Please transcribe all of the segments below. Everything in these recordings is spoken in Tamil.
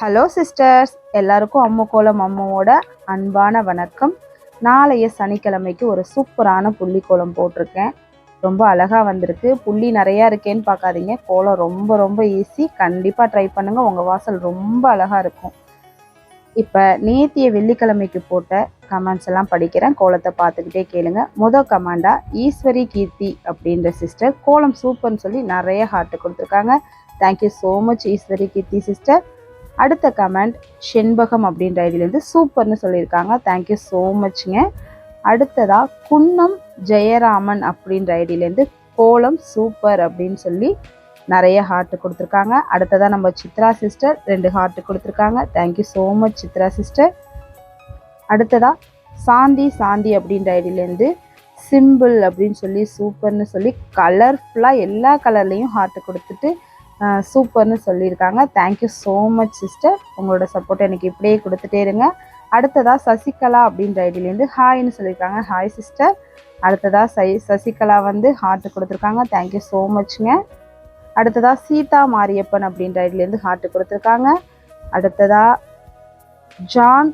ஹலோ சிஸ்டர்ஸ் எல்லாருக்கும் அம்மு கோலம் அம்மாவோட அன்பான வணக்கம். நாளைய சனிக்கிழமைக்கு ஒரு சூப்பரான புள்ளி கோலம் போட்டிருக்கேன். ரொம்ப அழகாக வந்திருக்கு. புள்ளி நிறையா இருக்கேன்னு பார்க்காதீங்க. கோலம் ரொம்ப ரொம்ப ஈஸி கண்டிப்பாக ட்ரை பண்ணுங்கள் உங்கள் வாசல் ரொம்ப அழகாக இருக்கும். இப்போ நேத்திய வெள்ளிக்கிழமைக்கு போட்ட கமெண்ட்ஸ் எல்லாம் படிக்கிறேன். கோலத்தை பார்த்துக்கிட்டே கேளுங்க. முத கமாண்டா ஈஸ்வரி கீர்த்தி அப்படின்ற சிஸ்டர் கோலம் சூப்பர்னு சொல்லி நிறைய ஹார்ட் கொடுத்துருக்காங்க. Thank you so much Eswari Keerthi sister அடுத்த கமெண்ட் செண்பகம் அப்படின்ற ஐடியிலேருந்து சூப்பர்னு சொல்லியிருக்காங்க. தேங்க்யூ ஸோ மச்ங்க அடுத்ததாக குன்னம் ஜெயராமன் அப்படின்ற ஐடியிலேருந்து கோலம் சூப்பர் அப்படின்னு சொல்லி நிறைய ஹார்ட் கொடுத்துருக்காங்க. அடுத்ததாக நம்ம சித்ரா சிஸ்டர் ரெண்டு ஹார்ட் கொடுத்துருக்காங்க. Thank you so much Chitra sister அடுத்ததாக சாந்தி சாந்தி அப்படின்ற ஐடியிலேருந்து சிம்பிள் அப்படின்னு சொல்லி சூப்பர்னு சொல்லி கலர்ஃபுல்லாக எல்லா கலர்லேயும் ஹார்ட் கொடுத்துட்டு சூப்பர்னு சொல்லியிருக்காங்க. Thank you so much sister உங்களோட சப்போர்ட் எனக்கு இப்படியே கொடுத்துட்டே இருங்க. அடுத்ததாக சசிகலா அப்படின்ற ஐடியிலேருந்து ஹாய்னு சொல்லியிருக்காங்க. ஹாய் சிஸ்டர் அடுத்ததாக சை சசிகலா வந்து ஹார்ட்டு கொடுத்துருக்காங்க. தேங்க்யூ ஸோ மச்ங்க அடுத்ததாக சீதா மாரியப்பன் அப்படின்ற ஐடியிலேருந்து ஹார்ட் கொடுத்துருக்காங்க. அடுத்ததாக ஜான்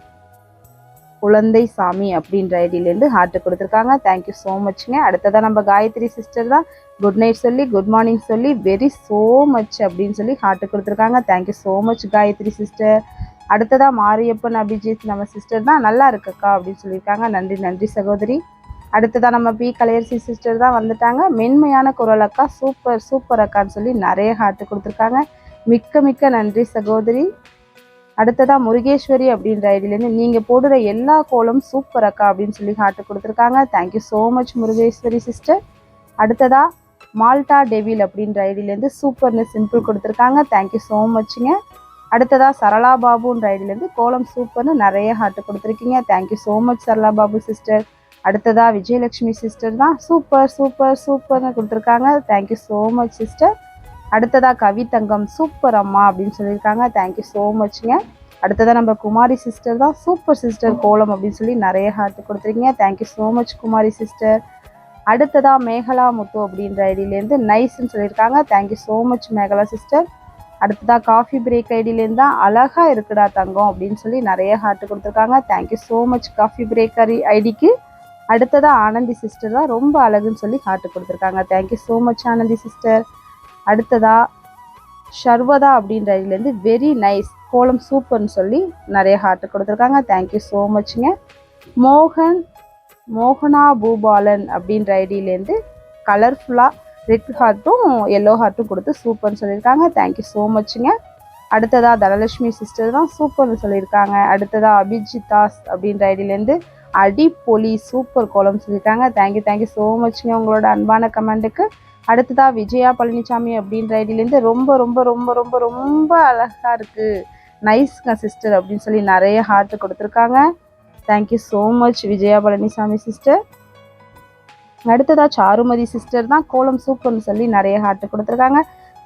குழந்தை சாமி அப்படின்ற ஐடியிலேருந்து ஹார்ட்டு கொடுத்துருக்காங்க. தேங்க்யூ ஸோ மச்ங்க அடுத்ததாக நம்ம காயத்ரி சிஸ்டர் தான். குட் நைட் சொல்லி குட் மார்னிங் சொல்லி வெரி ஸோ மச் அப்படின்னு சொல்லி ஹார்ட்டு கொடுத்துருக்காங்க. Thank you so much Gayathri sister அடுத்ததாக மாரியப்பன் அபிஜித் நம்ம சிஸ்டர் தான். நல்லா இருக்குக்கா அப்படின்னு சொல்லியிருக்காங்க. நன்றி நன்றி சகோதரி. அடுத்ததாக நம்ம பி கலையரசி சிஸ்டர் தான் வந்துட்டாங்க. மென்மையான குரல் அக்கா. சூப்பர் சூப்பர் அக்கான்னு சொல்லி நிறைய ஹார்ட்டு கொடுத்துருக்காங்க. மிக்க மிக்க நன்றி சகோதரி. அடுத்ததாக முருகேஸ்வரி அப்படின்ற ஐடியிலேருந்து நீங்கள் போடுற எல்லா கோலும் சூப்பர் அக்கா அப்படின்னு சொல்லி ஹார்ட் கொடுத்துருக்காங்க. Thank you so much Murugeshwari sister அடுத்ததாக மால்டா டெவில் அப்படின்ற ஐடியிலேருந்து சூப்பர்னு சிம்பிள் கொடுத்துருக்காங்க. தேங்க்யூ ஸோ மச்சுங்க அடுத்ததாக சரளா பாபுன்ற ஐடியிலேருந்து கோலம் சூப்பர்னு நிறைய ஹார்ட் கொடுத்துருக்கீங்க. Thank you so much Sarala Babu sister அடுத்ததாக விஜயலட்சுமி சிஸ்டர் தான் சூப்பர் சூப்பர் சூப்பர்னு கொடுத்துருக்காங்க. தேங்க்யூ ஸோ மச் சிஸ்டர் அடுத்ததாக கவிதங்கம் சூப்பர் அம்மா அப்படின்னு சொல்லியிருக்காங்க. தேங்க்யூ ஸோ மச்ங்க அடுத்ததாக நம்ம குமாரி சிஸ்டர் தான் சூப்பர் சிஸ்டர் கோலம் அப்படின்னு சொல்லி நிறைய ஹார்ட் கொடுத்துருக்கீங்க. Thank you so much Kumari sister அடுத்ததாக மேகலா முத்து அப்படின்ற ஐடியிலேருந்து நைஸ்ன்னு சொல்லியிருக்காங்க. Thank you so much Megala sister அடுத்ததாக காஃபி பிரேக் ஐடியிலேருந்து தான் அழகாக இருக்குடா தங்கம் அப்படின்னு சொல்லி நிறைய ஹார்ட் கொடுத்துருக்காங்க. Thank you so much coffee break ஐடிக்கு. அடுத்ததாக ஆனந்தி சிஸ்டர் தான் ரொம்ப அழகுன்னு சொல்லி ஹார்ட் கொடுத்துருக்காங்க. Thank you so much Anandhi sister அடுத்ததாக ஷர்வதா அப்படின்ற ஐடியிலேருந்து வெரி நைஸ் கோலம் சூப்பர்னு சொல்லி நிறைய ஹார்ட் கொடுத்துருக்காங்க. தேங்க்யூ ஸோ மச்ங்க மோகன் மோகனா பூபாலன் அப்படின்ற ஐடியிலேருந்து கலர்ஃபுல்லாக ரெட் ஹார்ட்டும் எல்லோ ஹார்ட்டும் கொடுத்து சூப்பர்னு சொல்லியிருக்காங்க. தேங்க்யூ ஸோ மச்சுங்க அடுத்ததாக தனலட்சுமி சிஸ்டர் தான் சூப்பர்னு சொல்லியிருக்காங்க. அடுத்ததாக அபிஜிதாஸ் அப்படின்ற ஐடியிலேருந்து அடிப்பொலி சூப்பர் கோலம் சொல்லியிருக்காங்க. தேங்க்யூ தேங்க்யூ ஸோ மச்சுங்க உங்களோட அன்பான கமெண்ட்டுக்கு அடுத்ததாக விஜயா பழனிசாமி அப்படின்ற ஐடியிலேருந்து ரொம்ப ரொம்ப ரொம்ப ரொம்ப ரொம்ப அழகாக இருக்குது நைஸ்ங்க சிஸ்டர் அப்படின்னு சொல்லி நிறைய ஹார்ட் கொடுத்துருக்காங்க. Thank you so much Vijaya Palanisamy sister அடுத்ததாக சாருமதி சிஸ்டர் தான் கோலம் சூப்பர்னு சொல்லி நிறைய ஹார்ட் கொடுத்துருக்காங்க.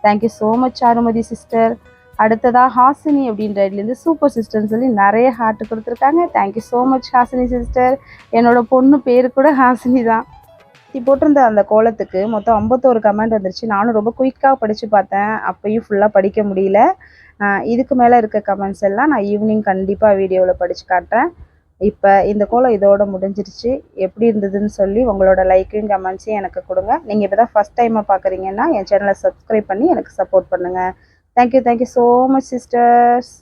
Thank you so much Charumathi sister அடுத்ததாக ஹாசினி அப்படின்ற இதுலேருந்து சூப்பர் சிஸ்டர்னு சொல்லி நிறைய ஹார்ட் கொடுத்துருக்காங்க. Thank you so much Hasini sister என்னோடய பொண்ணு பேர் கூட ஹாசினி தான். நீ போட்டிருந்த அந்த கோலத்துக்கு மொத்தம் ஐம்பத்தோரு கமெண்ட் வந்துருச்சு. நானும் ரொம்ப குயிக்காக படித்து பார்த்தேன். அப்பயும் ஃபுல்லாக படிக்க முடியல. இதுக்கு மேலே இருக்க கமெண்ட்ஸ் எல்லாம் நான் ஈவினிங் கண்டிப்பாக வீடியோவில் படித்து காட்டுறேன். இப்போ இந்த கோலம் இதோட முடிஞ்சிருச்சு. எப்படி இருந்ததுன்னு சொல்லி உங்களோட லைக்கையும் கமெண்ட்ஸையும் எனக்கு கொடுங்க. நீங்கள் இப்போ தான் ஃபஸ்ட் டைமாக பார்க்குறீங்கன்னா என் சேனலை சப்ஸ்கிரைப் பண்ணி எனக்கு சப்போர்ட் பண்ணுங்கள் thank you thank you so much sisters